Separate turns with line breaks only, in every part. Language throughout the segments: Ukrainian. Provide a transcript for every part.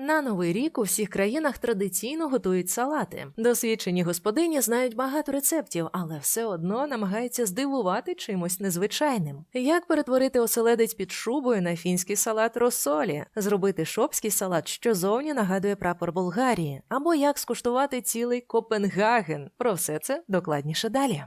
На новий рік у всіх країнах традиційно готують салати. Досвідчені господині знають багато рецептів, але все одно намагаються здивувати чимось незвичайним. Як перетворити оселедець під шубою на фінський салат розсолі, зробити шопський салат, що зовні нагадує прапор Болгарії, або як скуштувати цілий Копенгаген. Про все це докладніше далі.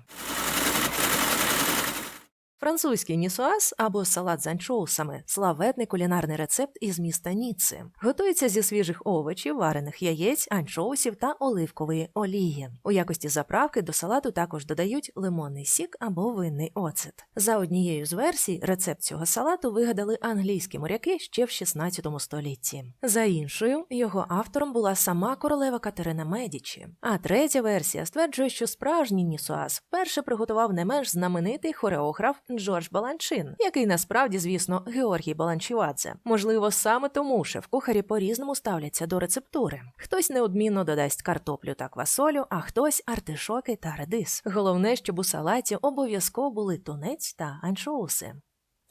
Французький нісуаз або салат з анчоусами славетний кулінарний рецепт із міста Ніцци. Готується зі свіжих овочів, варених яєць, анчоусів та оливкової олії. У якості заправки до салату також додають лимонний сік або винний оцет. За однією з версій, рецепт цього салату вигадали англійські моряки ще в 16 столітті. За іншою, його автором була сама королева Катерина Медічі. А третя версія стверджує, що справжній нісуаз вперше приготував не менш знаменитий хореограф Джордж Баланчин, який насправді, звісно, Георгій Баланчівадзе. Можливо, саме тому шеф-кухарі по-різному ставляться до рецептури. Хтось неодмінно додасть картоплю та квасолю, а хтось артишоки та редис. Головне, щоб у салаті обов'язково були тунець та анчоуси.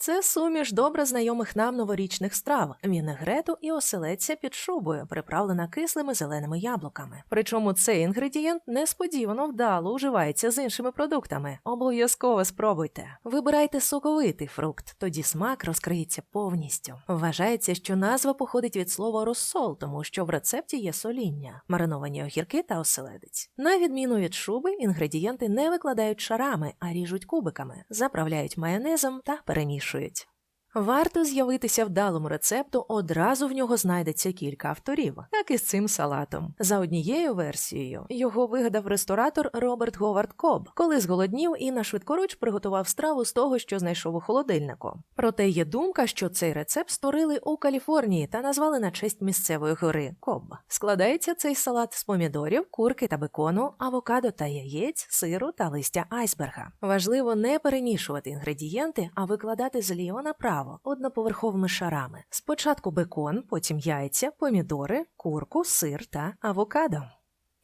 Це суміш добре знайомих нам новорічних страв, вінегрету і оселедця під шубою, приправлена кислими зеленими яблуками. Причому цей інгредієнт несподівано вдало уживається з іншими продуктами. Обов'язково спробуйте. Вибирайте соковитий фрукт, тоді смак розкриється повністю. Вважається, що назва походить від слова розсол, тому що в рецепті є соління, мариновані огірки та оселедець. На відміну від шуби, інгредієнти не викладають шарами, а ріжуть кубиками, заправляють майонезом та перемішують вирішують. Варто з'явитися вдалому рецепту, одразу в нього знайдеться кілька авторів, так і з цим салатом. За однією версією його вигадав ресторатор Роберт Говард Коб, коли зголоднів і на швидкоруч приготував страву з того, що знайшов у холодильнику. Проте є думка, що цей рецепт створили у Каліфорнії та назвали на честь місцевої гори Коб. Складається цей салат з помідорів, курки та бекону, авокадо та яєць, сиру та листя айсберга. Важливо не перемішувати інгредієнти, а викладати зеліо направо одноповерховими шарами. Спочатку бекон, потім яйця, помідори, курку, сир та авокадо.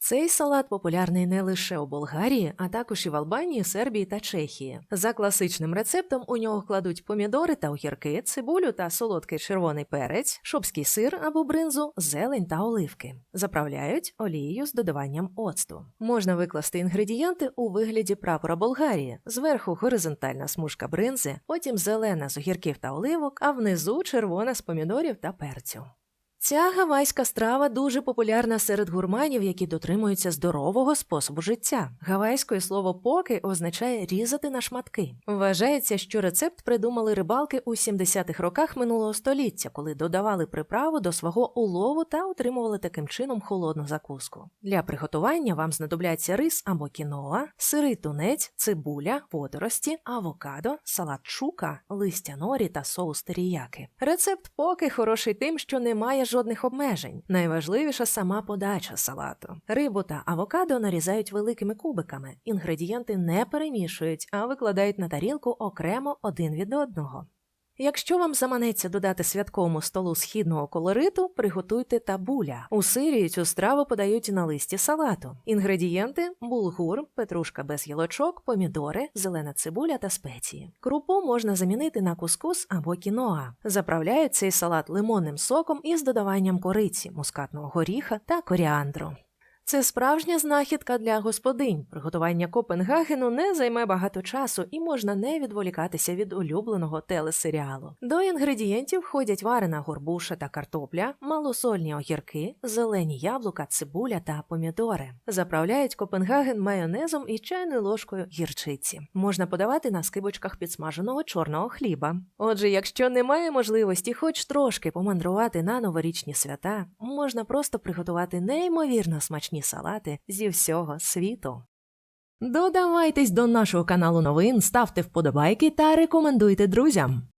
Цей салат популярний не лише у Болгарії, а також і в Албанії, Сербії та Чехії. За класичним рецептом у нього кладуть помідори та огірки, цибулю та солодкий червоний перець, шопський сир або бринзу, зелень та оливки. Заправляють олією з додаванням оцту. Можна викласти інгредієнти у вигляді прапора Болгарії. Зверху горизонтальна смужка бринзи, потім зелена з огірків та оливок, а внизу червона з помідорів та перцю. Ця гавайська страва дуже популярна серед гурманів, які дотримуються здорового способу життя. Гавайською слово поки означає різати на шматки. Вважається, що рецепт придумали рибалки у 70-х роках минулого століття, коли додавали приправу до свого улову та отримували таким чином холодну закуску. Для приготування вам знадобляться рис або кіноа, сирий тунець, цибуля, водорості, авокадо, салат шука, листя норі та соус теріяки. Рецепт поки хороший тим, що немає жодних обмежень. Найважливіша сама подача салату. Рибу та авокадо нарізають великими кубиками. Інгредієнти не перемішують, а викладають на тарілку окремо один від одного. Якщо вам заманеться додати святковому столу східного колориту, приготуйте табуля. У Сирії цю страву подають на листі салату. Інгредієнти: булгур, петрушка без гілочок, помідори, зелена цибуля та спеції. Крупу можна замінити на кускус або кіноа. Заправляють цей салат лимонним соком із додаванням кориці, мускатного горіха та коріандру. Це справжня знахідка для господинь. Приготування Копенгагену не займе багато часу і можна не відволікатися від улюбленого телесеріалу. До інгредієнтів входять варена горбуша та картопля, малосольні огірки, зелені яблука, цибуля та помідори. Заправляють Копенгаген майонезом і чайною ложкою гірчиці. Можна подавати на скибочках підсмаженого чорного хліба. Отже, якщо немає можливості хоч трошки помандрувати на новорічні свята, можна просто приготувати неймовірно смачні салати зі всього світу. Додавайтесь до нашого каналу новин, ставте вподобайки та рекомендуйте друзям.